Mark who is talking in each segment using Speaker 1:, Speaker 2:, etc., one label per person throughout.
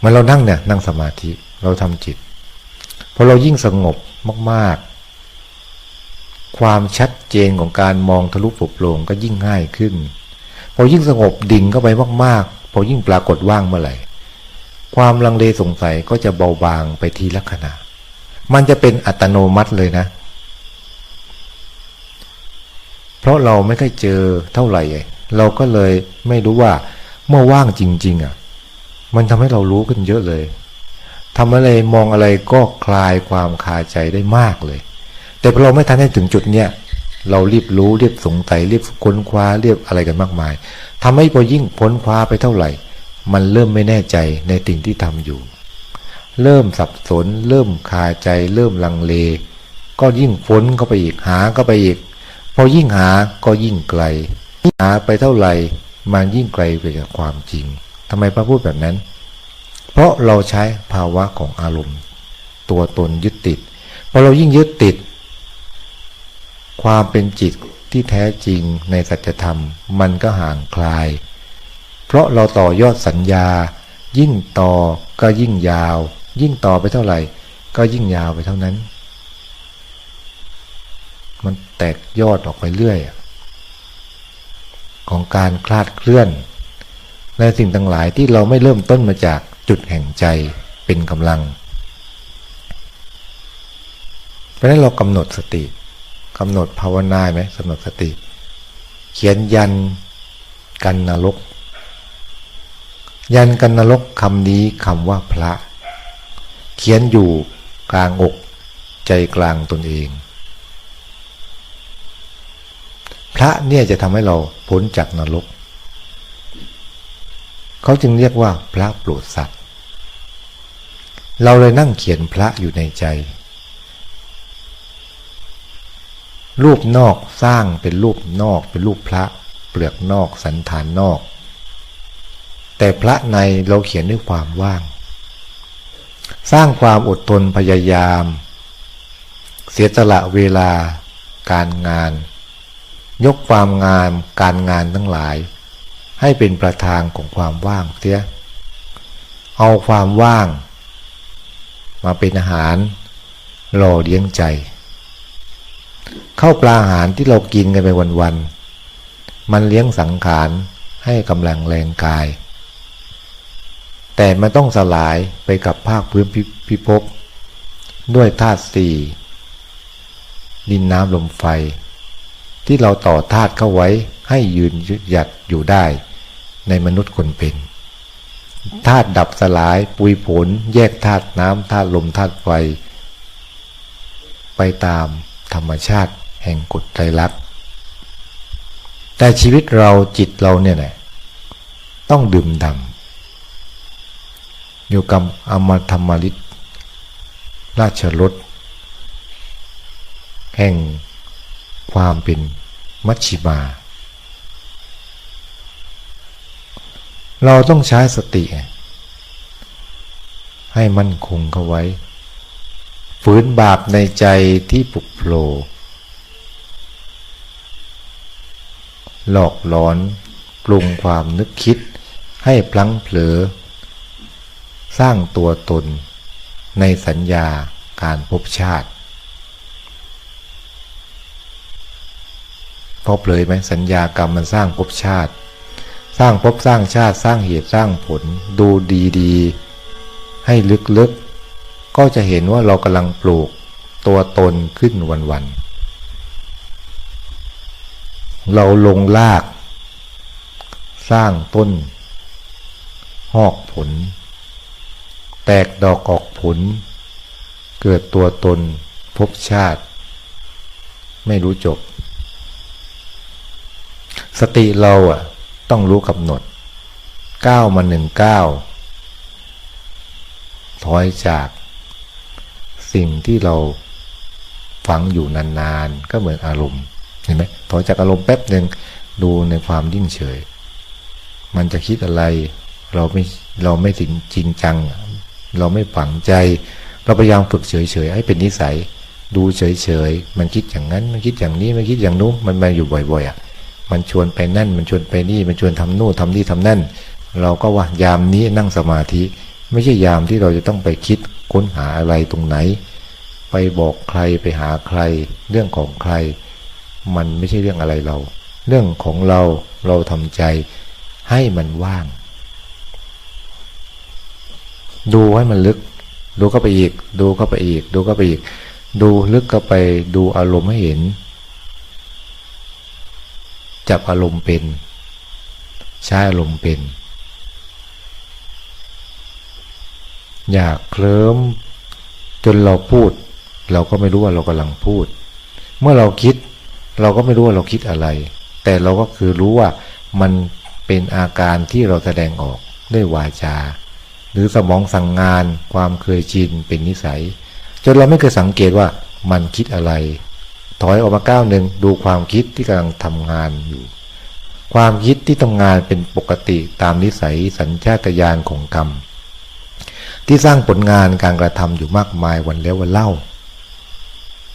Speaker 1: เมื่อเรานั่งเนี่ยนั่งสมาธิเราทำจิตพอเรายิ่งสงบมาก ๆ ความชัดเจนของการมองทะลุปลุกโปร่งก็ยิ่งง่ายขึ้น พอยิ่งสงบดิ่งเข้าไปมาก ๆ พอยิ่งปรากฏว่างเมื่อไหร่ ความลังเลสงสัยก็จะเบาบางไปทีละขณะ มันจะเป็นอัตโนมัติเลยนะ เพราะเราไม่เคยเจอเท่าไหร่ เราก็เลยไม่รู้ว่าเมื่อว่างจริง ๆ อะ มันทำให้เรารู้ขึ้นเยอะเลยทำอะไรมองอะไรก็คลายความคาใจได้มากเลย แต่พอเราไม่ทันให้ถึงจุดเนี้ยเรารีบรู้รีบสงสัยรีบค้นคว้าเรียบอะไรกันมากมายทำให้พอยิ่งค้นคว้าไปเท่าไหร่ มันเริ่มไม่แน่ใจในสิ่งที่ทำอยู่ เริ่มสับสน เริ่มคาใจ เริ่มลังเล ก็ยิ่งค้นเข้าไปอีกหาเข้าไปอีก พอยิ่งหาก็ยิ่งไกลหาไปเท่าไหร่ มันยิ่งไกลไปจากความจริง ทำไมพระพูดแบบนั้น เพราะเราใช้ภาวะของอารมณ์ ตัวตนยึดติดพอเรายิ่งยึดติด ความเป็นจิตที่แท้จริงในสัจธรรม มันก็ห่างคลาย เพราะเราต่อยอดสัญญา ยิ่งต่อก็ยิ่งยาว ยิ่งต่อไปเท่าไหร่ ก็ยิ่งยาวไปเท่านั้น มันแตกยอดออกไปเรื่อย ของการคลาดเคลื่อน ในสิ่งต่างหลายที่เราไม่เริ่มต้นมาจากจุดแห่งใจเป็นกำลัง เพราะนั้นเรากำหนดสติกำหนดภาวนาไหมกำหนดสติ เขียนยันกันนรก ยันกันนรกคำนี้คำว่าพระ เขียนอยู่กลางอกใจกลางตนเอง พระเนี่ยจะทำให้เราพ้นจากนรก เขาจึงเรียกว่าพระโปรดสัตว์ เราเลยนั่งเขียนพระอยู่ในใจ รูปนอกสร้างเป็นรูปนอกเป็นรูปพระ เปลือกนอกสันฐานนอก แต่พระในเราเขียนด้วยความว่าง สร้างความอดทนพยายาม เสียสละเวลา การงาน ยกความงามการงานทั้งหลาย ให้เป็นประธานของความว่างเสียเอาความว่าง มาเป็นอาหารหล่อเลี้ยงใจ เข้าปลาอาหารที่เรากินกันไปวันๆมันเลี้ยงสังขารให้กำลังแรงกาย แต่มันต้องสลายไปกับภาคพื้นพิภพด้วยธาตุสี่ดินน้ำลมไฟ ที่เราต่อธาตุเข้าไว้ให้ยืนยึดหยัดอยู่ได้ ในมนุษย์คนเป็นธาตุดับสลายปุยผล แยกธาตุน้ำธาตุลมธาตุไฟ ไปตามธรรมชาติแห่งกฎไตรลักษณ์แต่ชีวิตเราจิตเราเนี่ยแหละต้องดื่มดำอยู่กับอมธรรมฤทธิ์ราชรสแห่งความเป็นมัชชิมา เราต้องใช้สติ ให้มั่นคงเข้าไว้ ฝืนบาปในใจที่ปุกโผล่หลอกหลอนปรุงความนึกคิด ให้พลั้งเผลอ สร้างตัวตน ในสัญญาการพบชาติพบเลยไหมสัญญากรรมมันสร้างภพชาติ ร้างภพสร้างชาติสร้างเหตุสร้างผล ดูดีๆ ให้ลึกๆ ก็จะเห็นว่าเรากำลังปลูกตัวตนขึ้นวันๆ เราลงลาก สร้างต้น หอกผล แตกดอกออกผล เกิดตัวตนพบชาติ ไม่รู้จบ สติเราอะ ต้องรู้กำหนดก้าวมาหนึ่งก้าวถอยจากสิ่งที่เราฝังอยู่นานๆ ก็เหมือนอารมณ์เห็นไหมถอยจากอารมณ์แป๊บหนึ่งดูในความยิ่งเฉย มันจะคิดอะไร เราไม่เราไม่ถึงจริงจัง เราไม่ฝังใจ เราพยายามฝึกเฉยๆให้เป็นนิสัย ดูเฉยๆมันคิดอย่างนั้นมันคิดอย่างนี้มันคิดอย่างนู้นมันมาอยู่บ่อยๆอะ มันชวนไปนั่น มันชวนไปนี่ มันชวนทำนู่นทำนี่ทำนั่น เราก็ว่ายามนี้นั่งสมาธิ ไม่ใช่ยามที่เราจะต้องไปคิดค้นหาอะไรตรงไหน ไปบอกใครไปหาใคร เรื่องของใคร มันไม่ใช่เรื่องอะไรเรา เรื่องของเราเราทำใจให้มันว่าง ดูให้มันลึก ดูเข้าไปอีก ดูเข้าไปอีก ดูเข้าไปอีก ดูลึกเข้าไปดูอารมณ์ให้เห็น จับอารมณ์เป็น ใช้อารมณ์เป็น อยากเคลิ้มจนเราพูด เราก็ไม่รู้ว่าเรากำลังพูด เมื่อเราคิด เราก็ไม่รู้ว่าเราคิดอะไร แต่เราก็คือรู้ว่ามันเป็นอาการที่เราแสดงออกด้วยวาจา หรือสมองสั่งงานความเคยชินเป็นนิสัย จนเราไม่เคยสังเกตว่ามันคิดอะไร ถอยออกมาก้าวหนึ่งดูความคิดที่กำลังทำงานอยู่ ความคิดที่ทำงานเป็นปกติตามนิสัยสัญชาตญาณของกรรม ที่สร้างผลงานการกระทำอยู่มากมายวันแล้ววันเล่า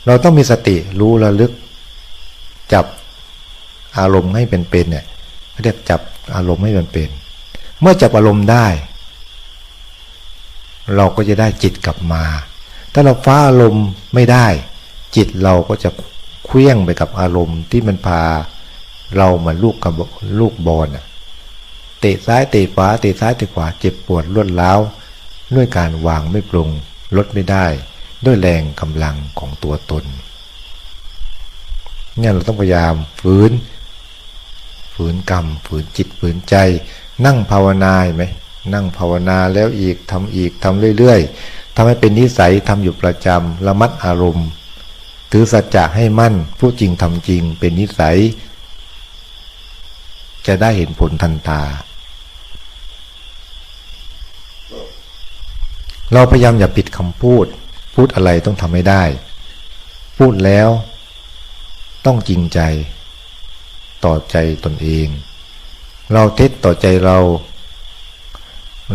Speaker 1: เราต้องมีสติรู้ระลึก จับอารมณ์ให้เป็นๆเนี่ยเรียกจับอารมณ์ให้มันเป็น เมื่อจับอารมณ์ได้ เราก็จะได้จิตกลับมา ถ้าเราฟ้าอารมณ์ไม่ได้ จิตเราก็จะ เคลื่องไปกับอารมณ์ที่มันพาเราเหมือนลูกกับลูกบอลอะเตะซ้ายเตะขวาเตะซ้ายเตะขวาเจ็บปวดรวดร้าวด้วยการวางไม่ปรุงลดไม่ได้ ด้วยแรงกำลังของตัวตนเนี่ยเราต้องพยายามฝืน ฝืนกรรม ฝืนจิตฝืนใจ นั่งภาวนาไหมนั่งภาวนาแล้วอีกทำอีกทำเรื่อย ๆทำให้เป็นนิสัยทำอยู่ประจำระมัดอารมณ์ ถือสัจจะให้มั่นพูดจริงทำจริงเป็นนิสัย จะได้เห็นผลทันตา เราพยายามอย่าปิดคำพูด พูดอะไรต้องทำให้ได้ พูดแล้ว ต้องจริงใจ ต่อใจตนเอง เราเท็จต่อใจเรา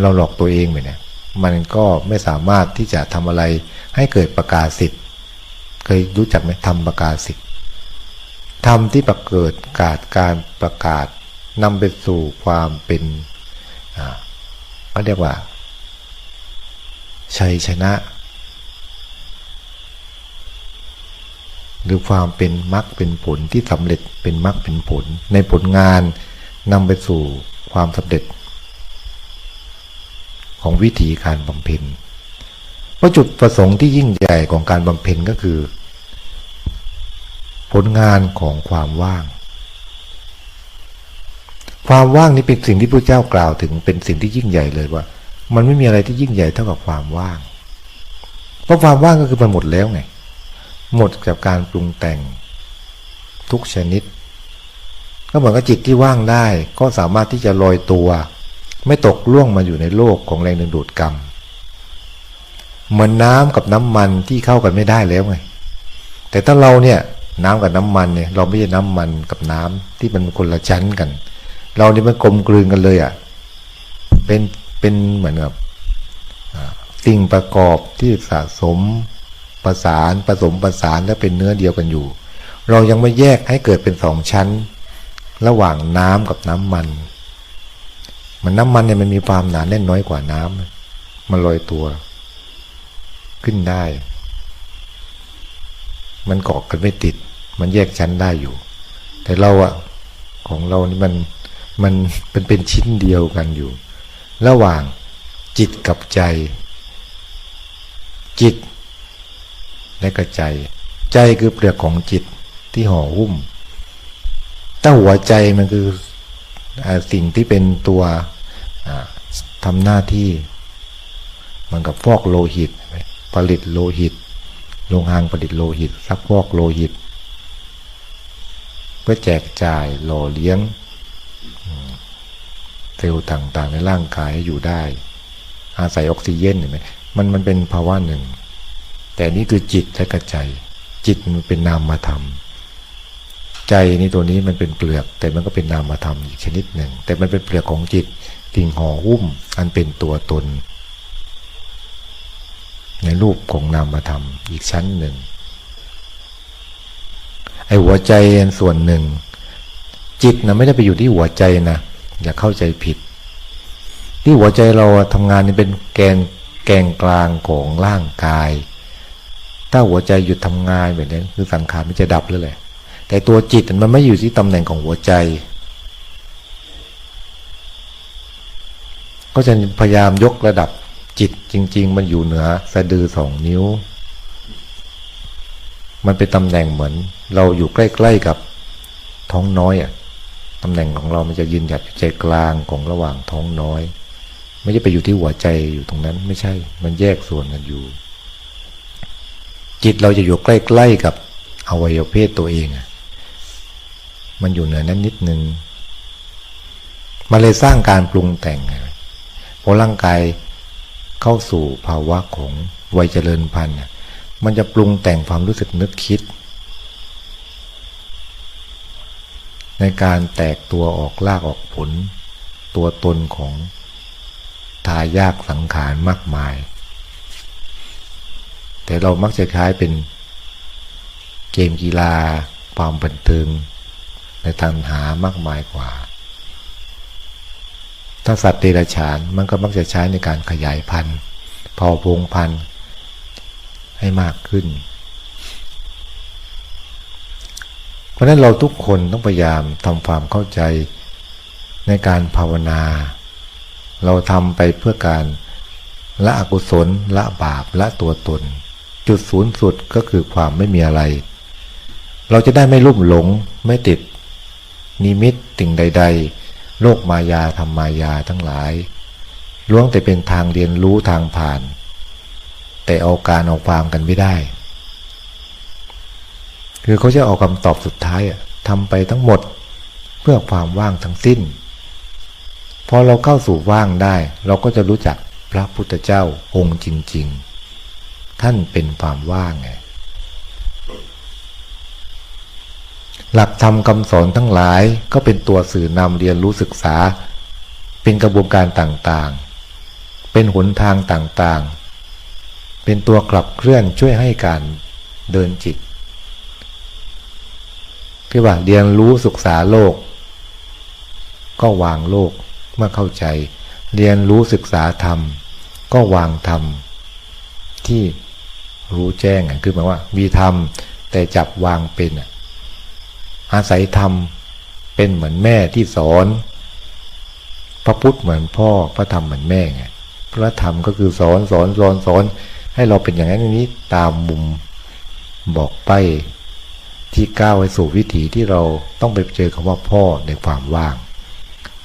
Speaker 1: เราหลอกตัวเองไปเนี่ยมันก็ไม่สามารถที่จะทำอะไรให้เกิดประกาศสิทธิ เคยรู้จักไหมทำประกาศสิทธิ์ทำที่ประเกิดกาศการประกาศนำไปสู่ความเป็นอ่าเขาเรียกว่า ชัยชนะ หรือความเป็นมรรคเป็นผลที่สำเร็จเป็นมรรคเป็นผล ในผลงานนำไปสู่ความสำเร็จ ของวิธีการบำเพ็ญ เพราะจุดประสงค์ที่ยิ่งใหญ่ของการบำเพ็ญก็คือ ผลงานของความว่าง ความว่างนี้เป็นสิ่งที่พระเจ้ากล่าวถึงเป็นสิ่งที่ยิ่งใหญ่เลยว่า มันไม่มีอะไรที่ยิ่งใหญ่เท่ากับความว่าง เพราะความว่างก็คือมันหมดแล้วไง หมดกับการปรุงแต่งทุกชนิด ก็เหมือนกับจิตที่ว่างได้ ก็สามารถที่จะลอยตัว ไม่ตกล่วงมาอยู่ในโลกของแรงดึงดูดกรรม เหมือนน้ำกับน้ำมันที่เข้ากันไม่ได้แล้วไง แต่ถ้าเราเนี่ยน้ำกับน้ำมันเนี่ย เราไม่ใช่น้ำมันกับน้ำที่มันคนละชั้นกัน เราเนี่มันกลมกลืนกันเลยอะ่ะเป็นเป็นเหมือนกับสิ่งประกอบที่สะสมประสานผสมประสานและเป็นเนื้อเดียวกันอยู่ เรายังไม่แยกให้เกิดเป็นสองชั้น ระหว่างน้ำกับน้ำมัน มันน้ำมันเนี่ยมันมีความหนาแน่นน้อยกว่าน้ำมันลอยตัว ขึ้นได้ มันเกาะกันไม่ติด มันแยกชั้นได้อยู่ แต่เราอะของเรานี่มันมันเป็นเป็นชิ้นเดียวกันอยู่ ระหว่างจิตกับใจ จิต และก็ใจ ใจคือเปลือกของจิตที่ห่อหุ้มถ้าหัวใจมันคืออสิ่งที่เป็นตัวทำหน้าที่ มันกับฟอกโลหิต ผลิตโลหิต โรงงานผลิตโลหิตซักฟอกโลหิต เพื่อแจกจ่ายหล่อเลี้ยงเซลล์ต่างๆ ในร่างกายให้อยู่ได้ อาศัยออกซิเจนเห็นไหมมันมันเป็นภาวะหนึ่ง แต่นี่คือจิตและกระใจ จิตมันเป็นนามธรรมใจนี่ตัวนี้มันเป็นเปลือก แต่มันก็เป็นนามธรรมอีกชนิดหนึ่ง แต่มันเป็นเปลือกของจิตสิ่งห่อหุ้มอันเป็นตัวตน ในรูปของนามธรรมอีกชั้นหนึ่ง ไอ้หัวใจส่วนหนึ่ง จิตนะไม่ได้ไปอยู่ที่หัวใจนะอย่าเข้าใจผิด ที่หัวใจเราทำงานนี่เป็นแกนแกนกลางของร่างกาย ถ้าหัวใจหยุดทำงานแบบนี้คือสังขารมันจะดับเลยแหละแต่ตัวจิตมันไม่อยู่ที่ตำแหน่งของหัวใจ ก็จะพยายามยกระดับ จิตจริง ๆ มันอยู่เหนือสะดือสองนิ้ว มันเป็นตำแหน่งเหมือน เราอยู่ใกล้ๆกับท้องน้อยอะตำแหน่งของเรามันจะยืนหยัดอยู่ใจกลางของระหว่างท้องน้อย ไม่ใช่ไปอยู่ที่หัวใจอยู่ตรงนั้น ไม่ใช่ มันแยกส่วนกันอยู่ จิตเราจะอยู่ใกล้ๆกับอวัยวะเพศตัวเองอะมันอยู่เหนือนั้นนิดนึงมันเลยสร้างการปรุงแต่งพอร่างกาย เข้าสู่ภาวะของวัยเจริญพันธุ์มันจะปรุงแต่งความรู้สึกนึกคิด ในการแตกตัวออกลากออกผล ตัวตนของทายากสังขารมากมาย แต่เรามักจะคล้ายเป็นเกมกีฬาความบันเทิงในทางหามากมายกว่า ถ้าสัตว์เดรัจฉานมันก็มักจะใช้ในการขยายพันธุ์เผ่าพงพันธุ์ให้มากขึ้น เพราะนั้นเราทุกคนต้องพยายามทำความเข้าใจในการภาวนา เราทำไปเพื่อการละอกุศลละบาปละตัวตน จุดศูนย์สุดก็คือความไม่มีอะไร เราจะได้ไม่ลุ่มหลงไม่ติด นิมิตติ่งใด ๆ โลกมายาธรรมมายาทั้งหลายล้วนแต่เป็นทางเรียนรู้ทางผ่าน แต่เอาการเอาความกันไม่ได้ คือเขาจะเอาคำตอบสุดท้ายทำไปทั้งหมดเพื่อความว่างทั้งสิ้น พอเราเข้าสู่ว่างได้ เราก็จะรู้จักพระพุทธเจ้าองค์จริง ๆ ท่านเป็นความว่างไง หลักธรรมคำสอนทั้งหลายก็เป็นตัวสื่อนำเรียนรู้ศึกษา เป็นกระบวนการต่างๆ เป็นหนทางต่างๆ เป็นตัวกลับเคลื่อนช่วยให้การเดินจิตคือว่าเรียนรู้ศึกษาโลก ก็วางโลกเมื่อเข้าใจ เรียนรู้ศึกษาธรรม ก็วางธรรม ที่รู้แจ้งคือหมายว่า มีธรรมแต่จับวางเป็นอ อาศัยธรรม เป็นเหมือนแม่ที่สอน พระพุทธเหมือนพ่อ พระธรรมเหมือนแม่ไงพระธรรมก็คือสอนสอนสอนสอน ให้เราเป็นอย่างนั้นอย่างนี้ตามมุมบอกไปที่ก้าวไปสู่วิถีที่เราต้องไปเจอคำว่าพ่อในความว่าง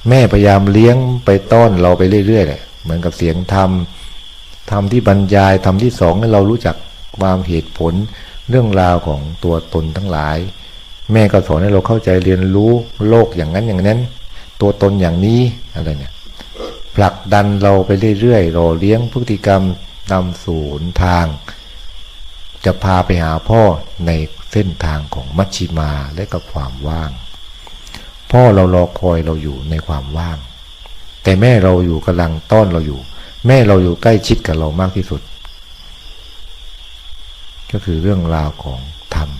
Speaker 1: แม่พยายามเลี้ยงไปต้อนเราไปเรื่อยๆแหละเหมือนกับเสียงธรรมธรรมที่บรรยายธรรมที่สองให้เรารู้จักความเหตุผลเรื่องราวของตัวตนทั้งหลาย แม่ก็สอนให้เราเข้าใจเรียนรู้โลกอย่างนั้นอย่างนั้น ตัวตนอย่างนี้อะไรเนี่ยผลักดันเราไปเรื่อยๆเราเลี้ยงพฤติกรรมนำสู่ทาง จะพาไปหาพ่อในเส้นทางของมัชชิมาและกับความว่าง พ่อเรารอคอยเราอยู่ในความว่าง แต่แม่เราอยู่กำลังต้อนเราอยู่ แม่เราอยู่ใกล้ชิดกับเรามากที่สุด ก็คือเรื่องราวของธรรม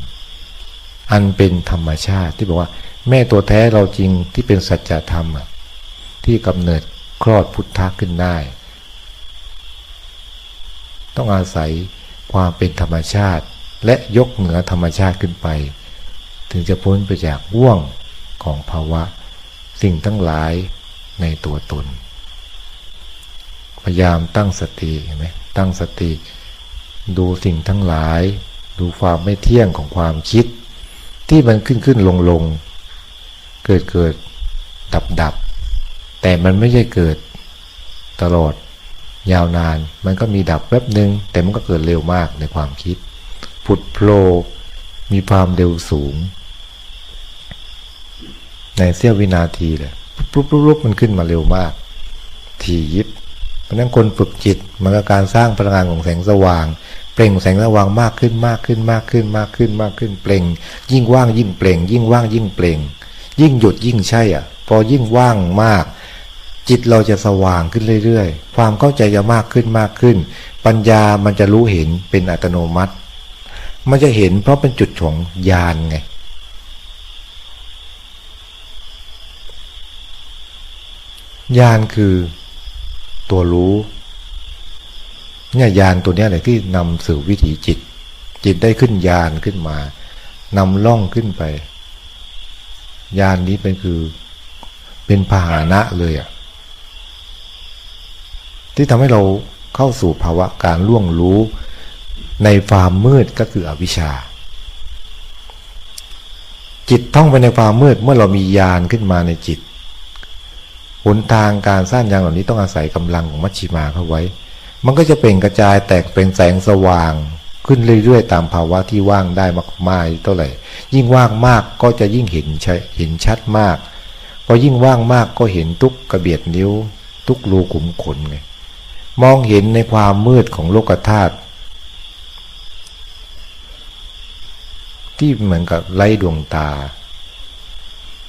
Speaker 1: อันเป็นธรรมชาติที่บอกว่า แม่ตัวแท้เราจริงที่เป็นสัจธรรมที่กำเนิดคลอดพุทธะขึ้นได้ ต้องอาศัยความเป็นธรรมชาติ และยกเหนือธรรมชาติขึ้นไป ถึงจะพ้นไปจากว่วงของภาวะ สิ่งทั้งหลายในตัวตน พยายามตั้งสติเห็นไหมตั้งสติ ดูสิ่งทั้งหลาย ดูความไม่เที่ยงของความคิด ที่มันขึ้นขึ้นลงลงเกิดเกิดดับดับแต่มันไม่ใช่เกิดตลอดยาวนาน มันก็มีดับแป๊บหนึ่งแต่มันก็เกิดเร็วมากในความคิด ผุดโผล่มีความเร็วสูง ในเสี้ยววินาทีเลยปุ๊บปุ๊บปุ๊บมันขึ้นมาเร็วมาก ทียิบเพราะนั้นคนฝึกจิตมันก็การสร้างพลังงานของแสงสว่าง เปล่งแสงสว่างมากขึ้นมากขึ้นมากขึ้นมากขึ้นมากขึ้น เปล่ง ยิ่งว่างยิ่งเปล่ง ยิ่งว่างยิ่งเปล่ง ยิ่งหยุดยิ่งใช่อะ พอยิ่งว่างมาก จิตเราจะสว่างขึ้นเรื่อยๆ ความเข้าใจจะมากขึ้นมากขึ้น ปัญญามันจะรู้เห็นเป็นอัตโนมัติ มันจะเห็นเพราะเป็นจุดของญาณไงญาณคือตัวรู้ เนี่ยยานตัวนี้แหละที่นำสู่วิถีจิต จิตได้ขึ้นยานขึ้นมานำล่องขึ้นไป ยานนี้เป็นคือเป็นพาหนะเลยอะที่ทำให้เราเข้าสู่ภาวะการล่วงรู้ในความมืดก็คืออวิชชา จิตท่องไปในความมืดเมื่อเรามียานขึ้นมาในจิตหนทางการสร้างยานเหล่านี้ต้องอาศัยกำลังของมัชชิมาเข้าไว้ มันก็จะเป็นกระจายแตกเป็นแสงสว่าง ขึ้นเรื่อยๆ ตามภาวะที่ว่างได้มากๆเท่าไหร่ ยิ่งว่างมากก็จะยิ่งเห็นเห็นชัดมาก พอยิ่งว่างมากก็เห็นทุกกระเบียดนิ้ว ทุกรูขุมขนไงมองเห็นในความมืดของโลกธาตุที่เหมือนกับไร้ดวงตา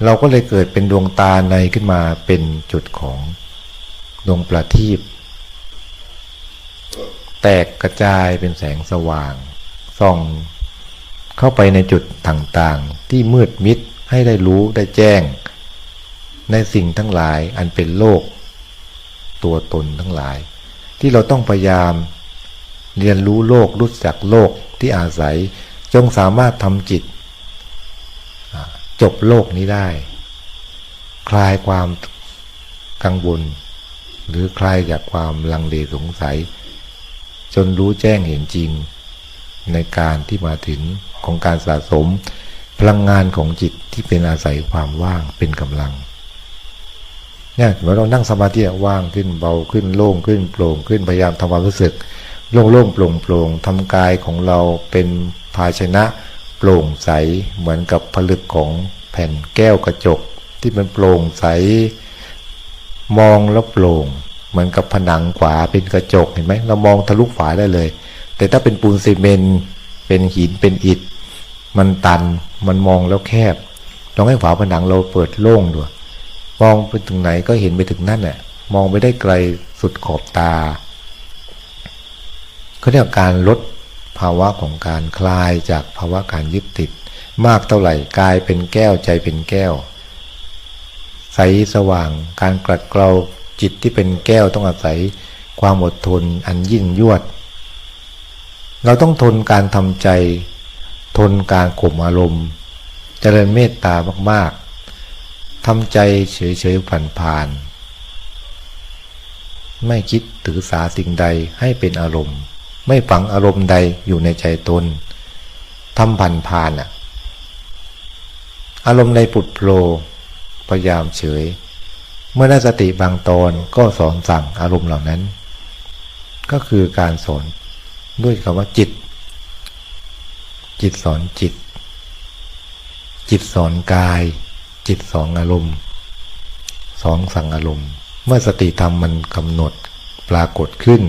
Speaker 1: เราก็เลยเกิดเป็นดวงตาในขึ้นมาเป็นจุดของดวงประทีป ตกกระจายเป็นแสงสว่างส่องเข้าไปในจุดต่างๆ ที่มืดมิดให้ได้รู้ได้แจ้ง ในสิ่งทั้งหลายอันเป็นโลก ตัวตนทั้งหลาย ที่เราต้องพยายาม เรียนรู้โลกรู้จักโลกที่อาศัยจงสามารถทำจิต จบโลกนี้ได้ คลายความกังวล หรือคลายจากความลังเลสงสัย จนรู้แจ้งเห็นจริง ในการที่มาถึงของการสะสม พลังงานของจิตที่เป็นอาศัยความว่างเป็นกำลังเนี่ยเหมือนเรานั่งสมาธิว่างขึ้นเบาขึ้นโล่งขึ้นโปร่งขึ้นพยายามทำความรู้สึกโล่งโล่งโปร่งโปร่งทำกายของเราเป็นภาชนะโปร่งใสเหมือนกับผลึกของแผ่นแก้วกระจก ที่มันโปร่งใส มองแล้วโปร่ง เหมือนกับผนังขวาเป็นกระจกเห็นไหมเรามองทะลุฝาได้เลย แต่ถ้าเป็นปูนซีเมนต์เป็นหินเป็นอิฐ มันตันมันมองแล้วแคบลองให้ฝาผนังเราเปิดโล่งด้วยมองไปถึงไหนก็เห็นไปถึงนั่นแหละมองไปได้ไกลสุดขอบตาเขาเรียกการลดภาวะของการคลายจากภาวะการยึดติด มากเท่าไหร่กายเป็นแก้วใจเป็นแก้ว ใสสว่างการกลัดเกลา จิตที่เป็นแก้วต้องอาศัยความอดทนอันยิ่งยวด เราต้องทนการทำใจ ทนการข่มอารมณ์ เจริญเมตตามากๆทำใจเฉยๆผ่านผ่านไม่คิดถือสาสิ่งใดให้เป็นอารมณ์ ไม่ฝังอารมณ์ใดอยู่ในใจตนทำผ่านผ่านอะอารมณ์ใดปุดโผล่พยายามเฉย เมื่อได้สติบางตอนก็สอนสั่งอารมณ์เหล่านั้น ก็คือการสอนด้วยคำว่าจิต จิตสอนจิต จิตสอนกาย จิตสองอารมณ์สองสั่งอารมณ์ เมื่อสติธรรมมันกำหนดปรากฏขึ้น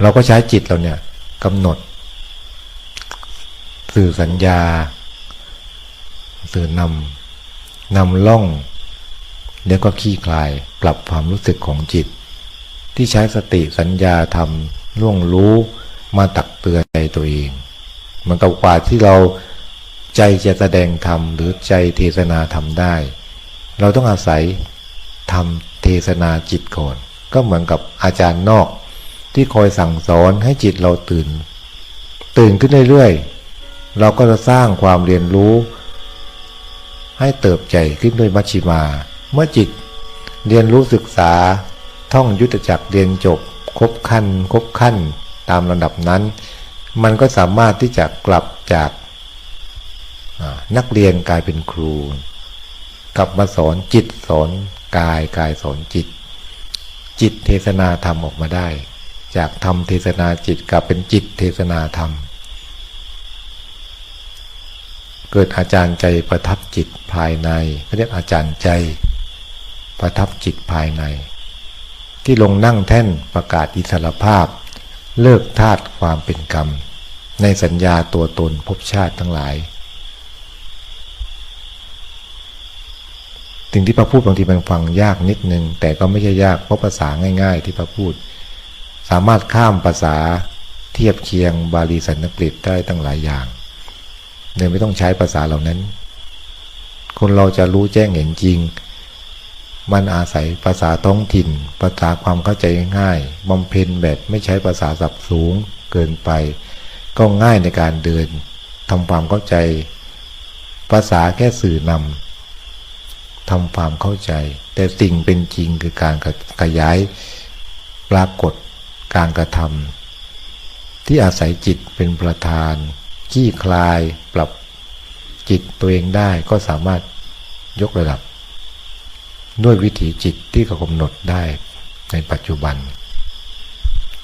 Speaker 1: เราก็ใช้จิตเราเนี่ยกำหนด สื่อสัญญา สื่อนำนำล่อง แล้วก็ขี้คลายปรับความรู้สึกของจิต ที่ใช้สติสัญญาทำล่วงรู้มาตักเตือนใจตัวเองมันกับกว่าที่เราใจจะแสดงธรรมหรือใจเทศนาธรรมได้ เราต้องอาศัยทำเทศนาจิตก่อน ก็เหมือนกับอาจารย์นอก ที่คอยสั่งสอนให้จิตเราตื่น ตื่นขึ้นเรื่อยๆเราก็จะสร้างความเรียนรู้ ให้เติบใจขึ้นด้วยมัชชิมา เมื่อจิตเรียนรู้ศึกษาท่องยุทธจักรเรียนจบ ครบขั้น ครบขั้นตามระดับนั้น มันก็สามารถที่จะกลับจากนักเรียนกลายเป็นครู กลับมาสอนจิตสอนกายกายสอนจิต จิตเทศนาธรรมออกมาได้ จากธรรมเทศนาจิตกลับเป็นจิตเทศนาธรรม เกิดอาจารย์ใจประทับจิตภายในเขาเรียกอาจารย์ใจ ประทับจิตภายใน ที่ลงนั่งแท่นประกาศอิสรภาพ เลิกธาตุความเป็นกรรม ในสัญญาตัวตนภพชาติทั้งหลายสิ่งที่พระพูดบางทีมันฟังยากนิดนึง แต่ก็ไม่ใช่ยากเพราะภาษาง่าย ๆ ที่พระพูด สามารถข้ามภาษาเทียบเคียงบาลีสันสกฤตได้ตั้งหลายอย่างโดยไม่ต้องใช้ภาษาเหล่านั้น คนเราจะรู้แจ้งเห็นจริง มันอาศัยภาษาท้องถิ่น ภาษาความเข้าใจง่ายบำเพ็ญแบบไม่ใช้ภาษาสับสูงเกินไป ก็ง่ายในการเดินทำความเข้าใจ ภาษาแค่สื่อนำทำความเข้าใจ แต่สิ่งเป็นจริงคือการขยายปรากฏการกระทำที่อาศัยจิตเป็นประธานขี้คลายปรับจิตตัวเองได้ก็สามารถยกระดับ ด้วยวิถีจิตที่เขากำหนดได้ในปัจจุบัน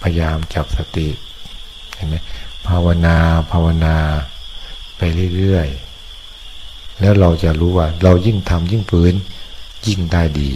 Speaker 1: พยายามจับสติเห็นไหมภาวนาภาวนาไปเรื่อยๆ แล้วเราจะรู้ว่า เรายิ่งทำยิ่งฝืนยิ่งได้ดี